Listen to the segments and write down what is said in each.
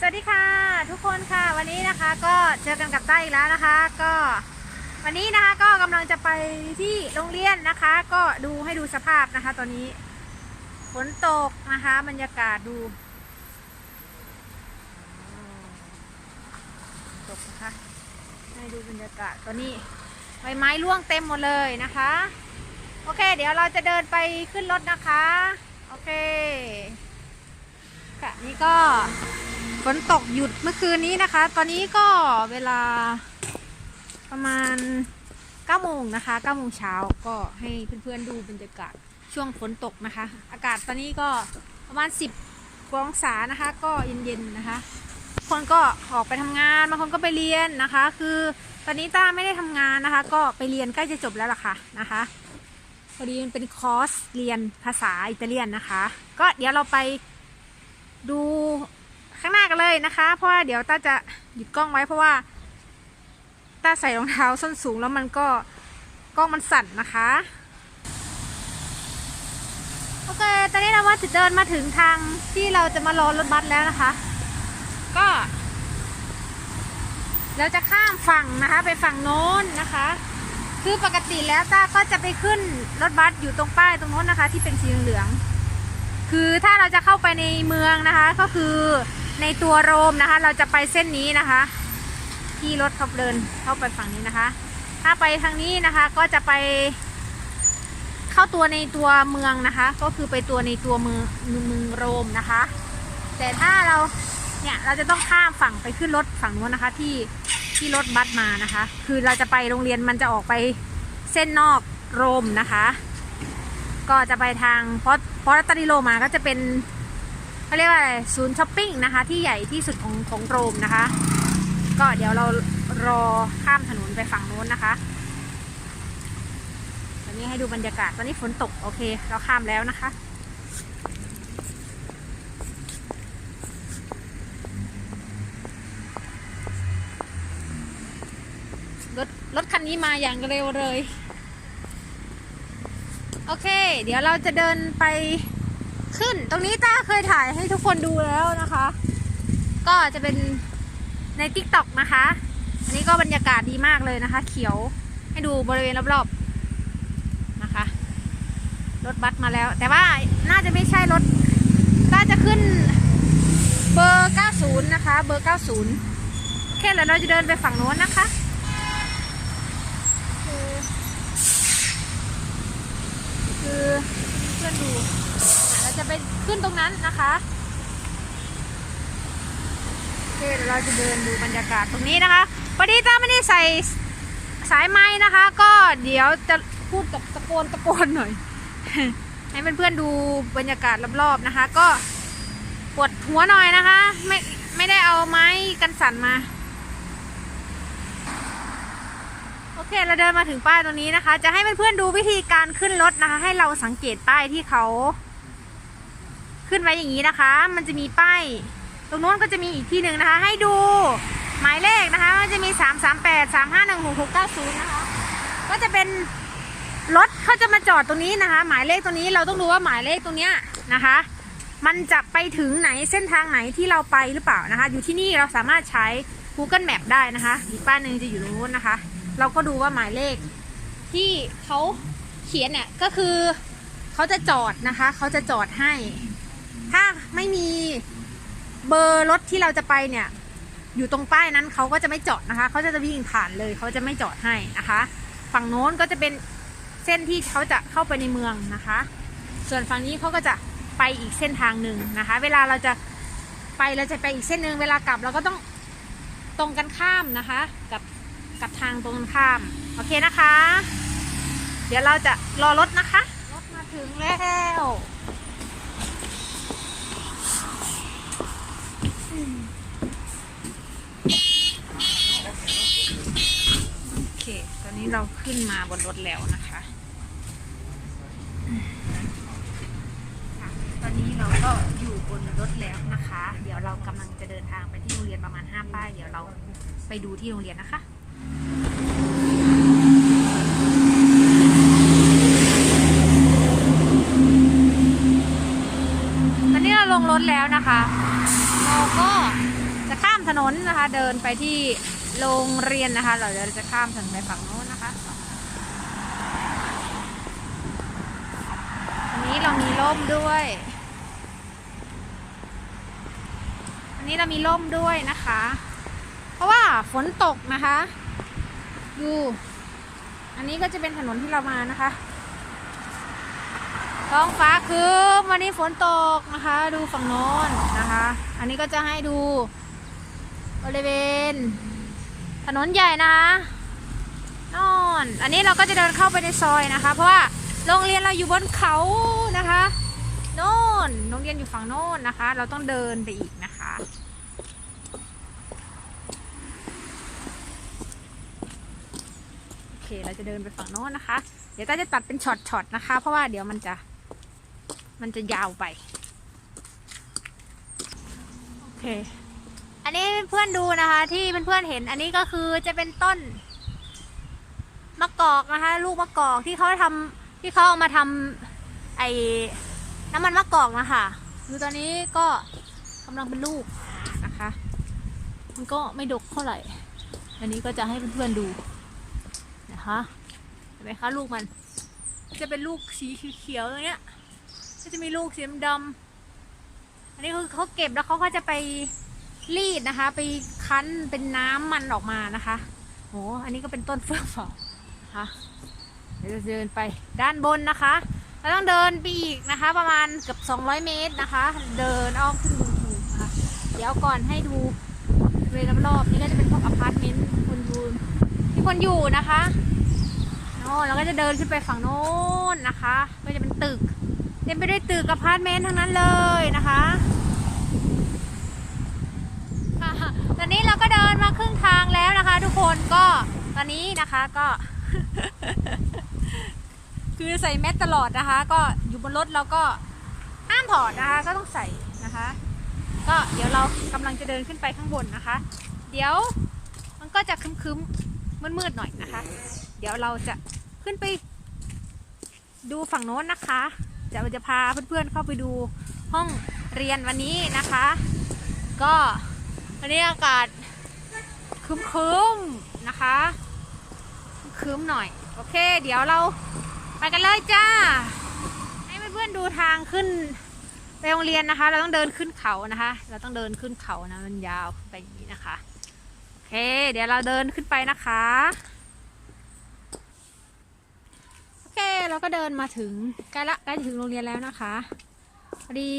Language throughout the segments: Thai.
สวัสดีค่ะ ทุกคนค่ะวันนี้นะคะก็เจอกันกับใต้อีกแล้วนะคะ ก็วันนี้นะคะก็กำลังจะไปที่โรงเรียนนะคะ ก็ดูให้ดูสภาพนะคะ ตอนนี้ฝนตกนะคะ บรรยากาศดูตกนะคะให้ดูบรรยากาศตอนนี้ใบไม้ร่วงเต็มหมดเลยนะคะ โอเค เดี๋ยวเราจะเดินไปขึ้นรถนะคะ โอเคค่ะนี่ก็ ฝนตกหยุดเมื่อคืนนี้นะคะ ตอนนี้ก็เวลาประมาณ9โมงนะคะ9โมงเช้าก็ให้เพื่อนๆดูบรรยากาศช่วงฝนตกนะคะ อากาศตอนนี้ก็ประมาณ 10กองศานะคะ ก็เย็นๆนะคะ คนก็ออกไปทำงานบางคนก็ไปเรียนนะคะ คือตอนนี้ต้าไม่ได้ทำงานนะคะ ก็ไปเรียนใกล้จะจบแล้วล่ะค่ะนะคะพอดีมันเป็นคอร์สเรียนภาษาอิตาเลียนนะคะ ก็เดี๋ยวเราไปดู ข้างหน้ากันเลยนะคะ เพราะว่าเดี๋ยวตาจะหยุดกล้องไว้เพราะว่าตาใส่รองเท้าส้นสูงแล้วมันก็กล้องมันสั่นนะคะโอเค ตอนนี้เราว่าจะเดินมาถึงทางที่เราจะมารอรถบัสแล้วนะคะ ก็ เราจะข้ามฝั่งนะคะ ไปฝั่งโน้นนะคะ คือปกติแล้วต้าก็จะไปขึ้นรถบัสอยู่ตรงป้ายตรงโน้นนะคะ ที่เป็นสีเหลือง คือถ้าเราจะเข้าไปในเมืองนะคะ ก็คือ ในตัวโรมนะคะ เราจะไปเส้นนี้นะคะ ที่รถเขาเดินเข้าไปฝั่งนี้นะคะ ถ้าไปทางนี้นะคะก็จะไป เข้าตัวในตัวเมืองนะคะ ก็คือไปตัวในตัวเมืองเมืองโรมนะคะ แต่ถ้าเราเนี่ยเราจะต้องข้ามฝั่งไปขึ้นรถฝั่งนู้นนะคะที่ที่รถบัสมานะคะ คือเราจะไปโรงเรียนมันจะออกไปเส้นนอกโรมนะคะ ก็จะไปทางเพราะเพราะรัตติโลมาก็จะเป็น เขาเรียกว่าอะไรศูนย์ช้อปปิ้งนะคะ ที่ใหญ่ที่สุดของของโรมนะคะ ก็เดี๋ยวเรารอข้ามถนนไปฝั่งโน้นนะคะตอนนี้ให้ดูบรรยากาศตอนนี้ฝนตกโอเค เราข้ามแล้วนะคะรถรถคันนี้มาอย่างเร็วเลย โอเค เดี๋ยวเราจะเดินไป ขึ้น ตรงนี้ต้าเคยถ่ายให้ทุกคนดูแล้วนะคะ ก็จะเป็นใน t ิ k t o k นะคะ อันนี้ก็บรรยากาศดีมากเลยนะคะ เขียวให้ดูบริเวณรอบๆนะคะ รถบัสมาแล้ว แต่ว่าน่าจะไม่ใช่รถต้าจะขึ้นเบอร์ 90 นะคะ เบอร์ 90 โอเคแล้วเราจะเดินไปฝั่งโน้นนะคะคือคือเพื่อนดู จะไปขึ้นตรงนั้นนะคะโอเคเดี๋ยวเราจะเดินดูบรรยากาศตรงนี้นะคะพอดีต้าไม่ได้ใส่สายไม้นะคะ ก็เดี๋ยวจะพูดกับตะโกนตะโกนหน่อย ให้เพื่อนๆดูบรรยากาศรอบๆนะคะ ก็ปวดหัวหน่อยนะคะ ไม่ไม่ได้เอาไม้กันสั่นมา โอเคเราเดินมาถึงป้ายตรงนี้นะคะ จะให้เพื่อนๆดูวิธีการขึ้นรถนะคะ ให้เราสังเกตป้ายที่เขา ขึ้นไว้อย่างนี้นะคะ มันจะมีป้ายตรงโน้นก็จะมีอีกที่หนึ่งนะคะ ให้ดูหมายเลขนะคะ มันจะมี 3 3 8 3 5 1 6 6 9 0 นะคะ ก็จะเป็นรถเขาจะมาจอดตรงนี้นะคะ หมายเลขตรงนี้เราต้องดูว่าหมายเลขตรงเนี้ยนะคะ มันจะไปถึงไหนเส้นทางไหนที่เราไปหรือเปล่านะคะ อยู่ที่นี่เราสามารถใช้ Google Map ได้นะคะอีกป้ายหนึ่งจะอยู่ตรงนู้นนะคะ เราก็ดูว่าหมายเลขที่เขาเขียนเนี่ยก็คือเขาจะจอดนะคะเขาจะจอดให้ ถ้าไม่มีเบอร์รถที่เราจะไปเนี่ย อยู่ตรงป้ายนั้นเขาก็จะไม่จอดนะคะ เขาจะวิ่งผ่านเลยเขาจะไม่จอดให้นะคะ ฝั่งโน้นก็จะเป็นเส้นที่เขาจะเข้าไปในเมืองนะคะ ส่วนฝั่งนี้เขาก็จะไปอีกเส้นทางหนึ่งนะคะ เวลาเราจะไปเราจะไปอีกเส้นหนึ่งเวลากลับเราก็ต้องตรงกันข้ามนะคะ กับกับทางตรงกันข้าม โอเคนะคะ เดี๋ยวเราจะรอรถนะคะ รถมาถึงแล้วอืม โอเค ตอนนี้เราขึ้นมาบนรถแล้วนะคะ ตอนนี้เราก็อยู่บนรถแล้วนะคะ เดี๋ยวเรากำลังจะเดินทางไปที่โรงเรียนประมาณ 5 ป้าย เดี๋ยวเราไปดูที่โรงเรียนนะคะตอนนี้เราลงรถแล้วนะคะ เราก็ถนนนะคะ เดินไปที่โรงเรียนนะคะ เราเดี๋ยวจะข้ามถนนไปฝั่งโน้นนะคะอันนี้เรามีร่มด้วย อันนี้เรามีร่มด้วยนะคะ เพราะว่าฝนตกนะคะ ดู อันนี้ก็จะเป็นถนนที่เรามานะคะ ท้องฟ้าคืมวันนี้ฝนตกนะคะ ดูฝั่งโน้นนะคะ อันนี้ก็จะให้ดูบริเวณ ถนนใหญ่นะคะนอนอันนี้เราก็จะเดินเข้าไปในซอยนะคะ เพราะว่าโรงเรียนเราอยู่บนเขานะคะโน่นโรงเรียนอยู่ฝั่งโน้นนะคะ เราต้องเดินไปอีกนะคะโอเคเราจะเดินไปฝั่งโน้นนะคะ เดี๋ยวต้าจะตัดเป็นช็อตๆนะคะ เพราะว่าเดี๋ยวมันจะ มันจะยาวไป โอเค อันนี้เพื่อนดูนะคะ ที่เพื่อนๆเห็น อันนี้ก็คือจะเป็นต้นมะกอกนะคะ ลูกมะกอกที่เขาทำที่เขาเอามาทำไอ้น้ำมันมะกอกนะคะคือตอนนี้ก็กำลังเป็นลูกนะคะ มันก็ไม่ดกเท่าไหร่ อันนี้ก็จะให้เพื่อนๆดูนะคะเห็นไหมคะลูกมัน จะเป็นลูกสีเขียวๆอย่างเงี้ย ก็จะมีลูกสีดำอันนี้คือเขาเก็บแล้วเขาก็จะไปรีดนะคะ ไปคั้นเป็นน้ำมันออกมานะคะโอ้อันนี้ก็เป็นต้นเฟื่องฟ้านะคะเดี๋ยวจะเดินไปด้านบนนะคะเราต้องเดินไปอีกนะคะ ประมาณเกือบ200 เมตรนะคะ เดินอ้อมขึ้นดูถูกนะคะเดี๋ยวก่อนให้ดูบริเวณรอบๆนี่ก็จะเป็นพวกอพาร์ตเมนต์คนอยู่ที่คนอยู่นะคะโน่เราก็จะเดินขึ้นไปฝั่งโน้นนะคะ ก็จะเป็นตึก เต็มไปด้วยตึกอพาร์ตเมนต์ทั้งนั้นเลยนะคะค่ะตอนนี้เราก็เดินมาครึ่งทางแล้วนะคะ ทุกคนก็ตอนนี้นะคะก็ คือใส่แมสตลอดนะคะ ก็อยู่บนรถเราก็ห้ามถอดนะคะ ก็ต้องใส่นะคะ ก็เดี๋ยวเรากำลังจะเดินขึ้นไปข้างบนนะคะ เดี๋ยวมันก็จะคึมๆมืดๆหน่อยนะคะ เดี๋ยวเราจะขึ้นไปดูฝั่งโน้นนะคะ เดี๋ยวจะพาเพื่อนๆเข้าไปดูห้องเรียนวันนี้นะคะ ก็วันนี้อากาศครึ้มๆนะคะครึ้มหน่อย โอเค เดี๋ยวเราไปกันเลยจ้า ให้เพื่อนๆดูทางขึ้นไปโรงเรียนนะคะ เราต้องเดินขึ้นเขานะคะ เราต้องเดินขึ้นเขานะมันยาวไปอย่างนี้นะคะ โอเค เดี๋ยวเราเดินขึ้นไปนะคะ โอ เคเราก็เดินมาถึงใกล้ละใกล้ถึงโรงเรียนแล้วนะคะพอดี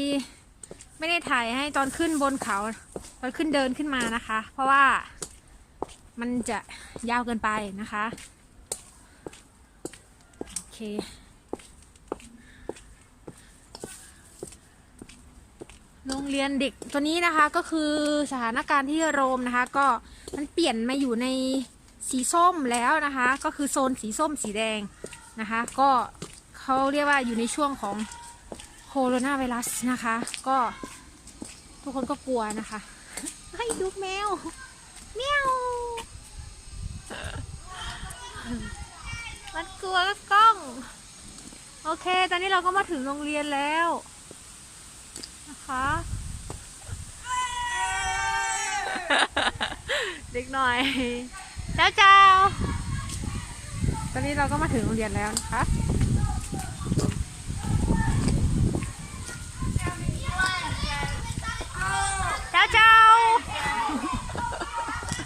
ไม่ได้ถ่ายให้ตอนขึ้นบนเขาตอนขึ้นเดินขึ้นมานะคะ เพราะว่ามันจะยาวเกินไปนะคะโอเคโรงเรียนเด็กตัวนี้นะคะก็คือสถานการณ์ที่โรมนะคะ ก็มันเปลี่ยนมาอยู่ในสีส้มแล้วนะคะ ก็คือโซนสีส้มสีแดง นะคะ ก็เขาเรียกว่าอยู่ในช่วงของโคโรนาไวรัสนะคะ ก็ทุกคนก็กลัวนะคะให้ดูแมวแมวมันกลัวก็กล้อง โอเค ตอนนี้เราก็มาถึงโรงเรียนแล้วนะคะเด็กหน่อย เจ้าเจ้าต อนนี้เราก็มาถึงโรงเรียนแล้วนะคะเจ้าเจ้า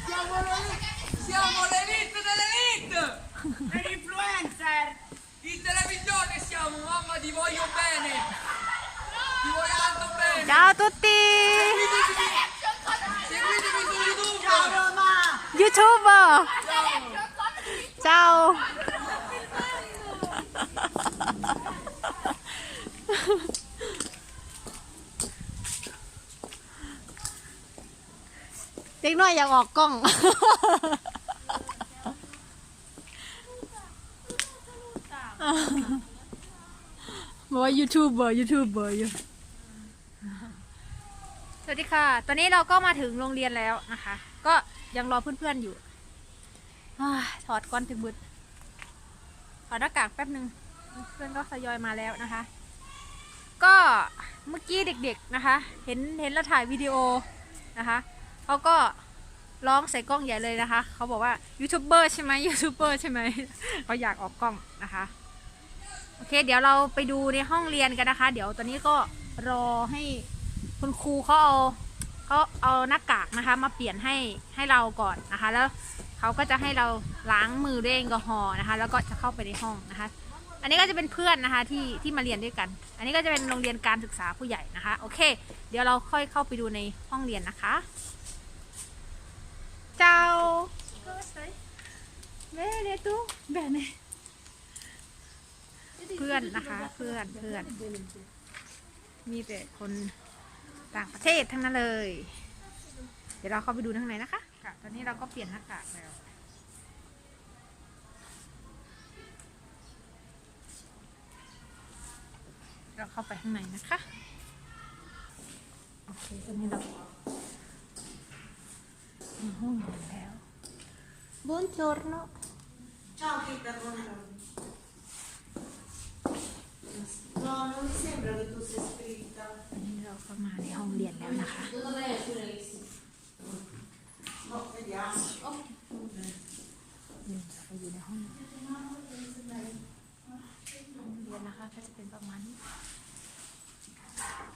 Siamo l'elite, siamo l'elite dell'elite! E l'influencer! In televisione siamo, mamma ti voglio bene! Ti voglio tanto bene! เจ้าตุ๊ตี Seguitemi su YouTube! Ciao Roma! ยูทูบเบอร์เจ้า เด็กน้อยอยากออกกล้อง บอกว่ายูทูบเบอร์ยูทูบเบอร์อยู่สวัสดีค่ะ ตอนนี้เราก็มาถึงโรงเรียนแล้วนะคะ ก็ยังรอเพื่อนๆอยู่อ้ายถอดก่อนถึงบุดถอดหน้ากากแป๊บหนึ่งเพื่อนก็ทยอยมาแล้วนะคะ ก็เมื่อกี้เด็กๆนะคะ เห็นเห็นเราถ่ายวิดีโอนะคะ เขาก็ร้องใส่กล้องใหญ่เลยนะคะ เขาบอกว่ายูทูบเบอร์ใช่ไหมยูทูบเบอร์ใช่ไหมเขาอยากออกกล้องนะคะโอเค เดี๋ยวเราไปดูในห้องเรียนกันนะคะ เดี๋ยวตอนนี้ก็รอให้คุณครูเขาเอาเขาเอาหน้ากากนะคะ มาเปลี่ยนให้ให้เราก่อนนะคะ แล้วเขาก็จะให้เราล้างมือด้วยแอลกอฮอล์นะคะ แล้วก็จะเข้าไปในห้องนะคะ อันนี้ก็จะเป็นเพื่อนนะคะที่ที่มาเรียนด้วยกัน อันนี้ก็จะเป็นโรงเรียนการศึกษาผู้ใหญ่นะคะ โอเค เดี๋ยวเราค่อยเข้าไปดูในห้องเรียนนะคะ เจ้า Bene tu Bene เพื่อนนะคะ เพื่อนเพื่อน มีแต่คนต่างประเทศทั้งนั้นเลย เดี๋ยวเราเข้าไปดูข้างในนะคะค่ะตอนนี้เราก็เปลี่ยนหน้ากากแล้วเราเข้าไปข้างในนะคะ โอเค ตอนนี้เราในห้อง Buongiorno Ciao Chitta, buongiorno. No, non mi sembra che tu sei iscritta. วันนี้เราก็มาในห้องเรียนแล้วนะคะ No, vediamo. นี่เ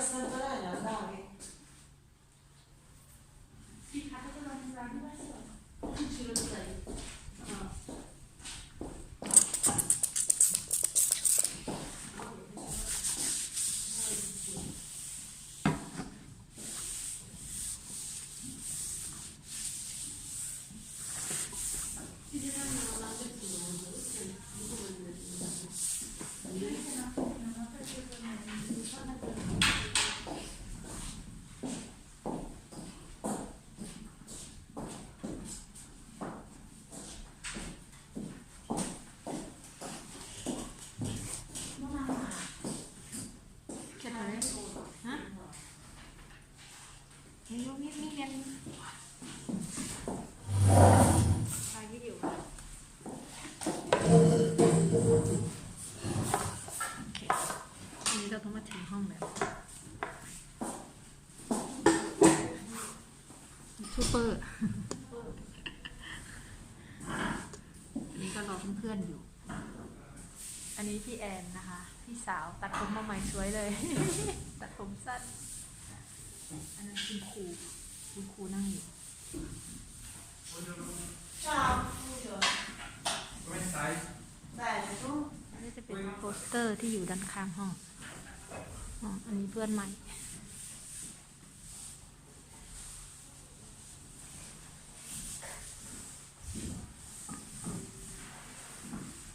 さん ร์อันนี้ก็รอเพื่อนๆอยู่ อันนี้พี่แอนนะคะ พี่สาวตัดผมมาใหม่สวยเลย ตัดผมสั้น อันนั้นคุณครูคุณครูนั่งอยู่อันนี้จะเป็นโปสเตอร์ที่อยู่ด้านข้างห้องอ๋ออันนี้เพื่อนใหม่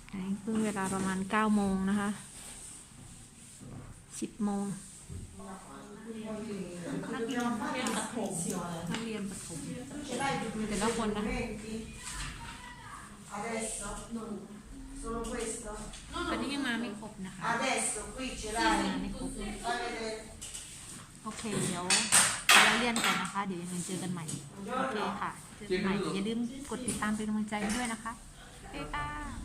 อันนี้ เพิ่งเวลาประมาณเก้าโมงนะคะสิบโมง Dobbiamo fare un'iscrizione. นักเรียนประถม Ce l'hai tutti Te i la buona. documenti? Adesso? Solo questo? ตอนนี้ยังมาไม่ครบนะคะ Adesso qui ce มา l'hai? ไม่ครบ Fai vedere. โอเคเดี๋ยวเราเรียนก่อนนะคะ เดี๋ยวยังไงเจอกันใหม่ โอเคค่ะ เจอกันใหม่อย่าลืมกดติดตามเป็นกำลังใจให้ด้วยนะคะบ๊ายบาย